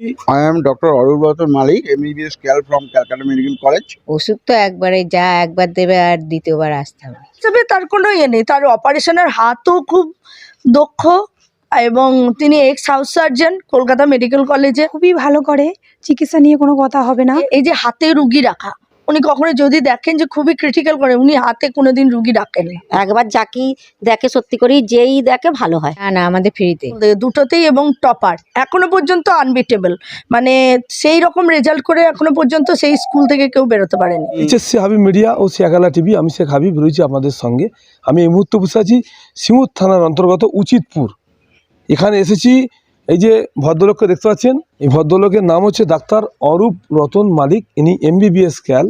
I doctor Dr. Arulbrata Malik MBBS care from Calcutta medical college ওষুধ তো একবারে যা একবার দেবে আর দ্বিতীয়বার আসতে হবে। তবে তার কোনো ইয়ে নেই তার অপারেশনের হাতও খুব দক্ষ এবং তিনি ex house surgeon Kolkata medical কলেজে খুবই ভালো করে চিকিৎসা নিয়ে কোনো কথা হবে না। এই যে হাতে রুগী রাখা উনি কখনো যদি দেখেন যে খুবই ক্রিটিক্যাল করে উনি হাতে কোনোদিন রুগী রাখেন না একবার যাকেই দেখে সত্যি করেই যেই দেখে ভালো হয়। না না আমাদের ফ্রিতে দুটোতেই এবং টপার এখনও পর্যন্ত আনবিটেবল মানে সেই রকম রেজাল্ট করে এখনও পর্যন্ত সেই স্কুল থেকে কেউ বেরোতে পারেনি। এইচএসসি হাবিব মিডিয়া ও শেখালা টিভি আমি শেখ হাবিব রয়েছি আপনাদের সঙ্গে। আমি এই মুহূর্তে বসে আছি সিমুর থানার অন্তর্গত উচিতপুর। এখানে এসেছি এই যে ভদ্রলোককে দেখতে পাচ্ছেন এই ভদ্রলোকের নাম হচ্ছে ডাক্তার অরূপ রতন মালিক। ইনি এমবিবিএস ক্যাল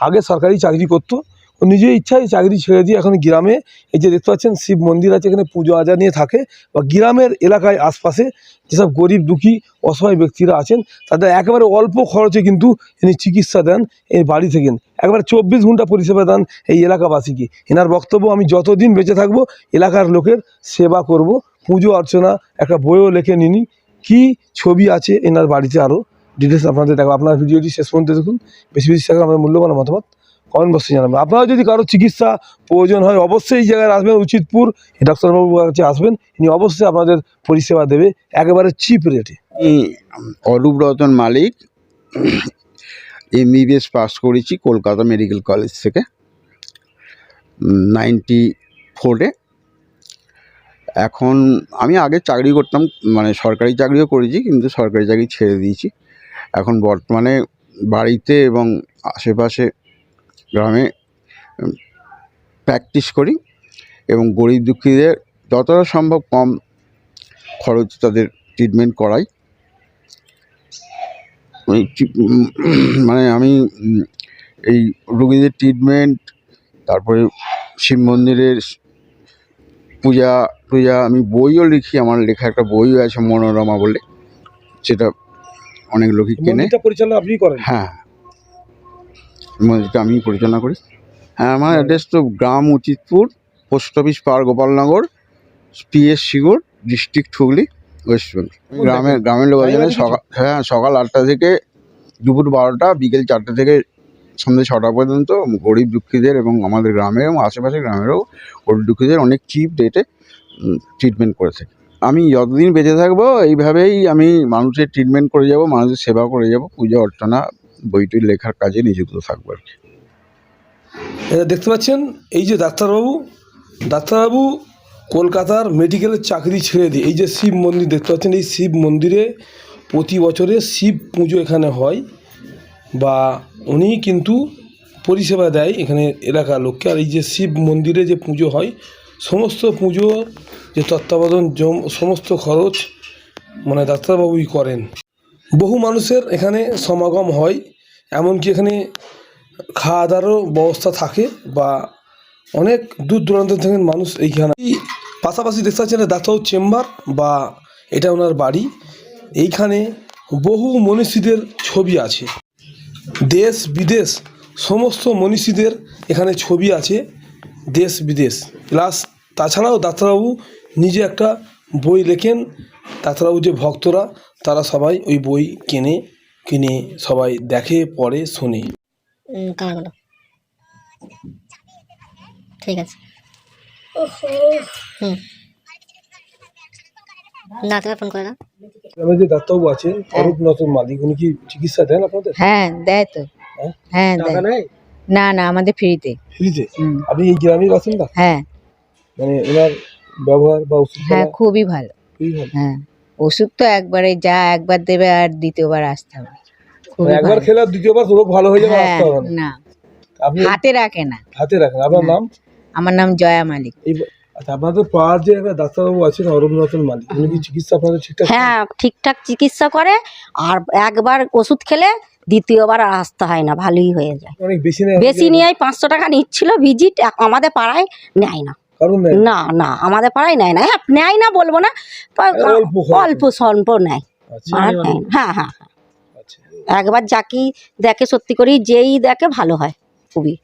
আগে সরকারি চাকরি করতো। ও নিজের ইচ্ছায় চাকরি ছেড়ে দিয়ে এখন গ্রামে এই যে দেখতে পাচ্ছেন শিব মন্দির আছে, এখানে পুজো আজা নিয়ে থাকে বা গ্রামের এলাকায় আশপাশে যেসব গরিব দুঃখী, অসহায় ব্যক্তিরা আছেন, তাদের একেবারে অল্প খরচে কিন্তু ইনি চিকিৎসা দেন এই বাড়ি থেকে। একবারে চব্বিশ ঘণ্টা পরিষেবা দেন এই এলাকাবাসীকে। এনার বক্তব্য, আমি যতদিন বেঁচে থাকব, এলাকার লোকের সেবা করব। পুজো অর্চনা, একটা বইও লেখে নিনি কি ছবি আছে এনার বাড়িতে আরও ডিটেলস আপনাদের দেখো আপনার ভিডিওটি শেষ পর্যন্ত দেখুন। বেশি বেশি থাকলে আমাদের মূল্যবান মতামত কমেন্ট বক্সে জানাবেন। আপনারা যদি কারও চিকিৎসা প্রয়োজন হয়, অবশ্যই এই জায়গায় আসবেন, উচিতপুর ডাক্তারবাবুর কাছে আসবেন। ইনি অবশ্যই আপনাদের পরিষেবা দেবে, একেবারে চিপ রেটে অরূপ রতন মালিক এমবিবিএস পাস করেছি কলকাতা মেডিকেল কলেজ থেকে। নাইনটি ফোরে এখন আমি আগে চাকরি করতাম মানে সরকারি চাকরিও করেছি, কিন্তু সরকারি চাকরি ছেড়ে দিয়েছি। এখন বর্তমানে বাড়িতে এবং আশেপাশে গ্রামে প্র্যাকটিস করি এবং গরিব দুঃখীদের যতটা সম্ভব কম খরচ তাদের ট্রিটমেন্ট করাই। মানে আমি এই রুগীদের ট্রিটমেন্ট তারপরে শিব মন্দিরের পূজা, টুজা, আমি বইও লিখি, আমার লেখা একটা বইও আছে মনোরমা বলে, সেটা অনেক লোকই কেনে। মন্দিরটা পরিচালনা আপনি করেন? হ্যাঁ। মন্দিরটা আমি পরিচালনা করি। হ্যাঁ আমার অ্যাড্রেস তো গ্রাম উচিতপুর পোস্ট অফিস পার Gopalnagar PS Singur district Hooghly West Bengal. গ্রামে গ্রামের লোক সকাল হ্যাঁ সকাল আটটা থেকে দুপুর বারোটা বিকেল চারটে থেকে সন্ধ্যে ছটা পর্যন্ত গরিব দুঃখীদের এবং আমাদের গ্রামে এবং আশেপাশের গ্রামেরও গরিব দুঃখীদের অনেক চিপ রেটে ট্রিটমেন্ট করে থাকি। আমি যতদিন বেঁচে থাকব, এইভাবেই আমি মানুষের ট্রিটমেন্ট করে যাব, মানুষের সেবা করে যাব। পূজা, অর্চনা বইটি লেখার কাজে নিযুক্ত থাকব আর কি। দেখতে পাচ্ছেন, এই যে ডাক্তারবাবু ডাক্তারবাবু কলকাতার মেডিকেলের চাকরি ছেড়ে দিয়ে, এই যে শিব মন্দির, দেখতে পাচ্ছেন, এই শিব মন্দিরে প্রতি বছরে শিব পুজো এখানে হয় বা উনি কিন্তু পরিষেবা দেয় এখানে এলাকার লোককে। আর এই যে শিব মন্দিরে যে পুজো হয় সমস্ত পুজো যে তত্ত্বাবধান সমস্ত খরচ মানে ডাক্তারবাবুই করেন। বহু মানুষের এখানে সমাগম হয়, এমনকি এখানে খাওয়া দাওয়ারও ব্যবস্থা থাকে বা অনেক দূর দূরান্ত থেকে মানুষ এইখানে এই পাশাপাশি দেখতে পাচ্ছেন ডাক্তারবাবুর চেম্বার বা এটা ওনার বাড়ি। এইখানে বহু মনীষীদের ছবি আছে। দেশ বিদেশ সমস্ত মনীষীদের এখানে ছবি আছে। দেশ বিদেশ। প্লাস তাছাড়াও ডাক্তারবাবু নিজে একটা বই লেখেন। ডাক্তারবাবু যে ভক্তরা তারা সবাই ওই বই কেনে কিনে সবাই দেখে পড়ে শোনে। ঠিক আছে। হুম। না তুমি ফোন করে দাও। গ্রামে যে ডাক্তারবাবু আছেন অরূপ নতুন মালিক উনি কি চিকিৎসা দেন আপনাদের? হ্যাঁ দেয় তো। হ্যাঁ? হ্যাঁ দেয়। না না আমাদের ফ্রিতে। ফ্রিতে? আপনি এই গ্রামের বাসিন্দা? হ্যাঁ। মানে ওনার ব্যবহার বা ওষুধ হ্যাঁ খুবই ভালো। খুবই ভালো। হ্যাঁ ওষুধ তো একবারে যা একবার দেবে আর দ্বিতীয়বার আসতে হবে। মানে একবার খেলে দ্বিতীয়বার রোগ ভালো হয়ে যাবে হ্যাঁ আসতে হবে না। আপনি হাতে রাখে না। হাতে রাখেন আপনার। নাম? আমার নাম জয়া মালিক। আচ্ছা আপনাদের পাড়ার যে একটা ডাক্তারবাবু আছেন অরূপ নতুন মালিক উনি কি চিকিৎসা আপনাদের ঠিকঠাক হ্যাঁ ঠিকঠাক চিকিৎসা করে আর একবার ওষুধ খেলে দ্বিতীয়বার আর আসতে হয় না ভালোই হয়ে যায়। বেশি নেয় পাঁচশো টাকা নিচ্ছিল ভিজিট আমাদের পাড়ায় নেয় না। না? না আমাদের পাড়ায় নেয় না। হ্যাঁ নেয় না বলব না অল্প স্বল্প নেয়। আচ্ছা নেয় না। হ্যাঁ হ্যাঁ হ্যাঁ। আচ্ছা। একবার যাকেই দেখে সত্যি করেই যেই দেখে ভালো হয় খুবই।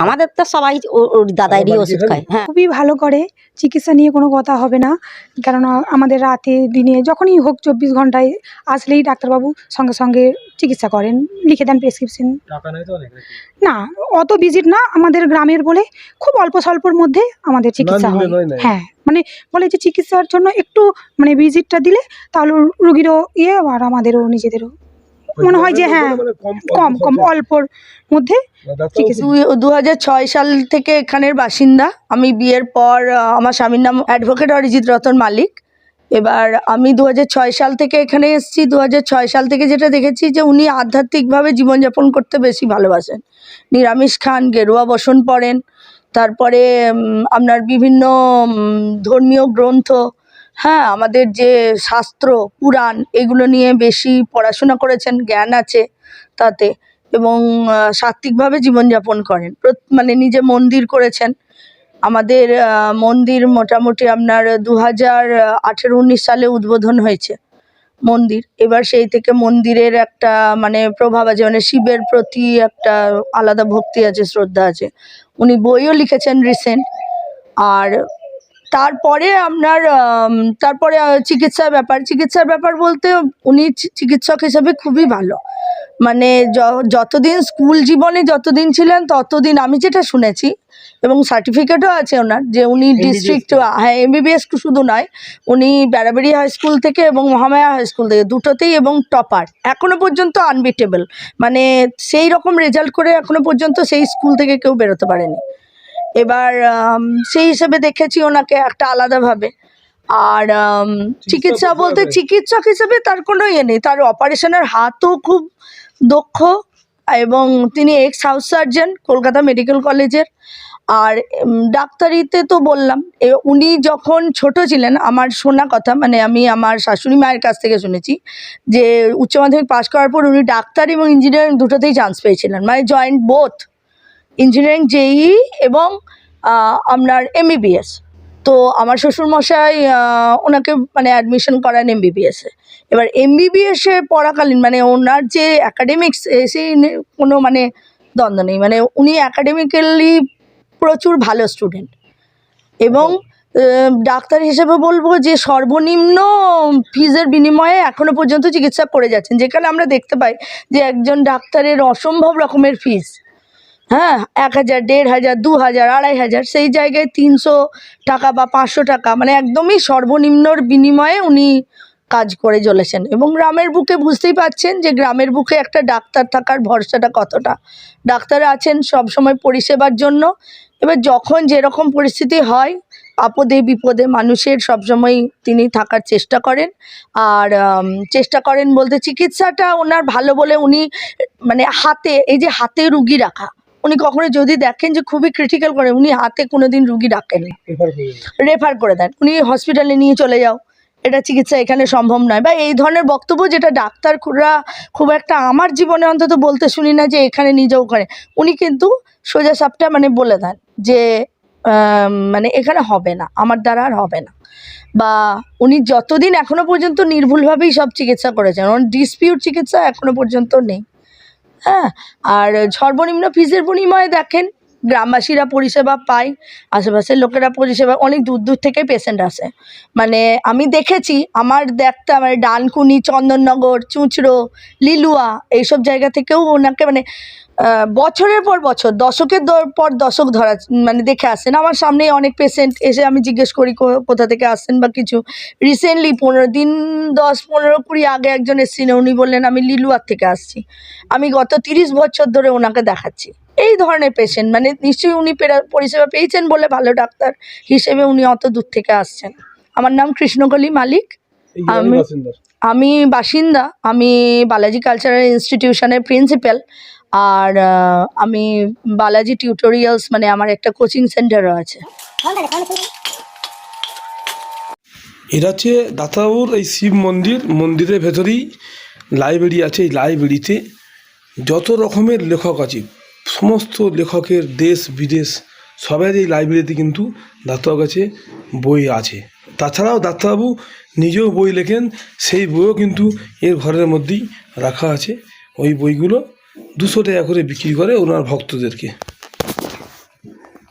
আমাদের তো সবাই ওর দাদাইরই ওষুধ খায় হ্যাঁ। খুবই ভালো করে চিকিৎসা নিয়ে কোনো কথা হবে না কেননা আমাদের রাতে দিনে যখনই হোক চব্বিশ ঘন্টায় আসলেই ডাক্তারবাবু সঙ্গে সঙ্গে চিকিৎসা করেন লিখে দেন প্রেসক্রিপশন। না অত ভিজিট না আমাদের গ্রামের বলে খুব অল্প স্বল্পর মধ্যে আমাদের চিকিৎসা হয়। হ্যাঁ মানে বলে যে চিকিৎসার জন্য একটু মানে ভিজিটটা দিলে তাহলে রুগীরও ইয়ে আর আমাদেরও নিজেদেরও মনে হয় যে হ্যাঁ কম কম অল্পর মধ্যে দু হাজার ছয় সাল থেকে এখানের বাসিন্দা। আমি বিয়ের পর আমার স্বামীর নাম অ্যাডভোকেট অরিজিৎ রতন মালিক। এবার আমি দু হাজার ছয় সাল থেকে এখানে এসেছি। দু হাজার ছয় সাল থেকে যেটা দেখেছি যে উনি আধ্যাত্মিকভাবে জীবনযাপন করতে বেশি ভালোবাসেন। নিরামিষ খান গেরুয়া বসন পড়েন। তারপরে আপনার বিভিন্ন ধর্মীয় গ্রন্থ হ্যাঁ আমাদের যে শাস্ত্র, পুরাণ, এগুলো নিয়ে বেশি পড়াশোনা করেছেন, জ্ঞান আছে তাতে এবং সাত্ত্বিকভাবে জীবনযাপন করেন। মানে নিজে মন্দির করেছেন। আমাদের মন্দির মোটামুটি আপনার দু হাজার আঠেরো উনিশ সালে উদ্বোধন হয়েছে মন্দির। এবার সেই থেকে মন্দিরের একটা মানে প্রভাব আছে মানে শিবের প্রতি একটা আলাদা ভক্তি আছে, শ্রদ্ধা আছে। উনি বইও লিখেছেন রিসেন্ট আর তারপরে আপনার তারপরে চিকিৎসার ব্যাপার। চিকিৎসার ব্যাপার বলতে উনি চিকিৎসক হিসেবে খুবই ভালো। মানে যতদিন স্কুল জীবনে যতদিন ছিলেন ততদিন আমি যেটা শুনেছি এবং সার্টিফিকেটও আছে ওনার যে উনি ডিস্ট্রিক্ট হ্যাঁ এমবিবিএস শুধু নয় উনি বেড়াবেড়ি হাই স্কুল থেকে এবং মহামায়া হাই স্কুল থেকে দুটোতেই এবং টপার এখনও পর্যন্ত আনবিটেবল মানে সেই রকম রেজাল্ট করে এখনও পর্যন্ত সেই স্কুল থেকে কেউ বেরোতে পারেনি। এবার সেই হিসেবে দেখেছি ওনাকে একটা আলাদাভাবে। আর চিকিৎসা বলতে চিকিৎসক হিসেবে তার কোনো ইয়ে নেই। তার অপারেশনের হাতও খুব দক্ষ এবং তিনি ex house surgeon Kolkata medical কলেজের আর ডাক্তারিতে তো বললাম উনি যখন ছোট ছিলেন আমার শোনা কথা মানে আমি আমার শাশুড়ি মায়ের কাছ থেকে শুনেছি যে উচ্চ মাধ্যমিক পাশ করার পর উনি ডাক্তার এবং ইঞ্জিনিয়ারিং দুটোতেই চান্স পেয়েছিলেন। মানে জয়েন্ট বোথ ইঞ্জিনিয়ারিং জেই এবং আপনার এমবিবিএস। তো আমার শ্বশুরমশাই ওনাকে মানে অ্যাডমিশন করান এমবিবিএসে। এবার এমবিবিএসে পড়াকালীন মানে ওনার যে অ্যাকাডেমিক্স সেই কোনো মানে দ্বন্দ্ব নেই। মানে উনি অ্যাকাডেমিক্যালি প্রচুর ভালো স্টুডেন্ট এবং ডাক্তার হিসেবে বলব যে সর্বনিম্ন ফিজের বিনিময়ে এখনও পর্যন্ত চিকিৎসা করে যাচ্ছেন। যেখানে আমরা দেখতে পাই যে একজন ডাক্তারের অসম্ভব রকমের ফিস হ্যাঁ এক হাজার, দেড় হাজার, দু হাজার, আড়াই হাজার, সেই জায়গায় তিনশো টাকা বা পাঁচশো টাকা মানে একদমই সর্বনিম্নর বিনিময়ে উনি কাজ করে চলেছেন। এবং গ্রামের বুকে বুঝতেই পাচ্ছেন যে গ্রামের বুকে একটা ডাক্তার থাকার ভরসাটা কতটা। ডাক্তার আছেন সব সময় পরিষেবার জন্য। এবার যখন যেরকম পরিস্থিতি হয়, আপদে বিপদে মানুষের সবসময় তিনি থাকার চেষ্টা করেন। আর চেষ্টা করেন বলতে চিকিৎসাটা ওনার ভালো বলে উনি মানে হাতে, এই যে হাতে রুগী রাখা উনি কখনো যদি দেখেন যে খুবই ক্রিটিক্যাল করে উনি হাতে কোনোদিন রুগী ডাকেন। রেফার করে দেন। উনি হসপিটালে নিয়ে চলে যাও। এটা চিকিৎসা এখানে সম্ভব নয়। বা এই ধরনের বক্তব্য যেটা ডাক্তার খুরা খুব একটা আমার জীবনে অন্তত বলতে শুনি না যে এখানে নিজেও করে উনি কিন্তু সোজা সাপটা মানে বলে দেন যে মানে এখানে হবে না আমার দ্বারা আর হবে না। বা উনি যতদিন এখনও পর্যন্ত নির্ভুলভাবেই সব চিকিৎসা করেছেন ওনার ডিসপিউট চিকিৎসা এখনও পর্যন্ত নেই। হ্যাঁ আর সর্বনিম্ন ফিজের বিনিময়ে দেখেন, গ্রামবাসীরা পরিষেবা পায়, আশেপাশের লোকেরা পরিষেবা, অনেক দূর দূর থেকে পেশেন্ট আসে। মানে আমি দেখেছি, আমার দেখতে মানে ডানকুনি, চন্দননগর, চুঁচড়ো, লিলুয়া, এইসব জায়গা থেকেও ওনাকে মানে বছরের পর বছর দশকের পর দশক ধরা মানে দেখে আসেন। আমার সামনে অনেক পেশেন্ট এসে আমি জিজ্ঞেস করি কোথা থেকে আসছেন বা কিছু। রিসেন্টলি পনেরো দিন দশ পনেরো কুড়ি আগে একজন এসেছিলেন উনি বললেন আমি লিলুয়ার থেকে আসছি। আমি গত তিরিশ বছর ধরে ওনাকে দেখাচ্ছি। এই ধরনের পেশেন্ট মানে নিশ্চয়ই উনি পেরা- পরিষেবা পেয়েছেন বলে ভালো ডাক্তার হিসেবে উনি অত দূর থেকে আসছেন। আমার নাম কৃষ্ণকলি মালিক। আমি- আমি বাসিন্দা। আমি বালাজি কালচারাল ইনস্টিটিউশনের প্রিন্সিপাল আর আমি বালাজি টিউটোরিয়ালস মানে আমার একটা কোচিং সেন্টারও আছে। এটা হচ্ছে দাতাবাবুর এই শিব মন্দির, মন্দিরের ভেতরেই লাইব্রেরি আছে, এই লাইব্রেরিতে যত রকমের লেখক আছে, সমস্ত লেখকের দেশ, বিদেশ সবের এই লাইব্রেরিতে কিন্তু ডাক্তারবাবুর কাছে বই আছে। তাছাড়াও ডাক্তারবাবু নিজেও বই লেখেন, সেই বইও কিন্তু এর ঘরের মধ্যেই রাখা আছে। ওই বইগুলো দুশো টাকা করে বিক্রি করে ওনার ভক্তদেরকে।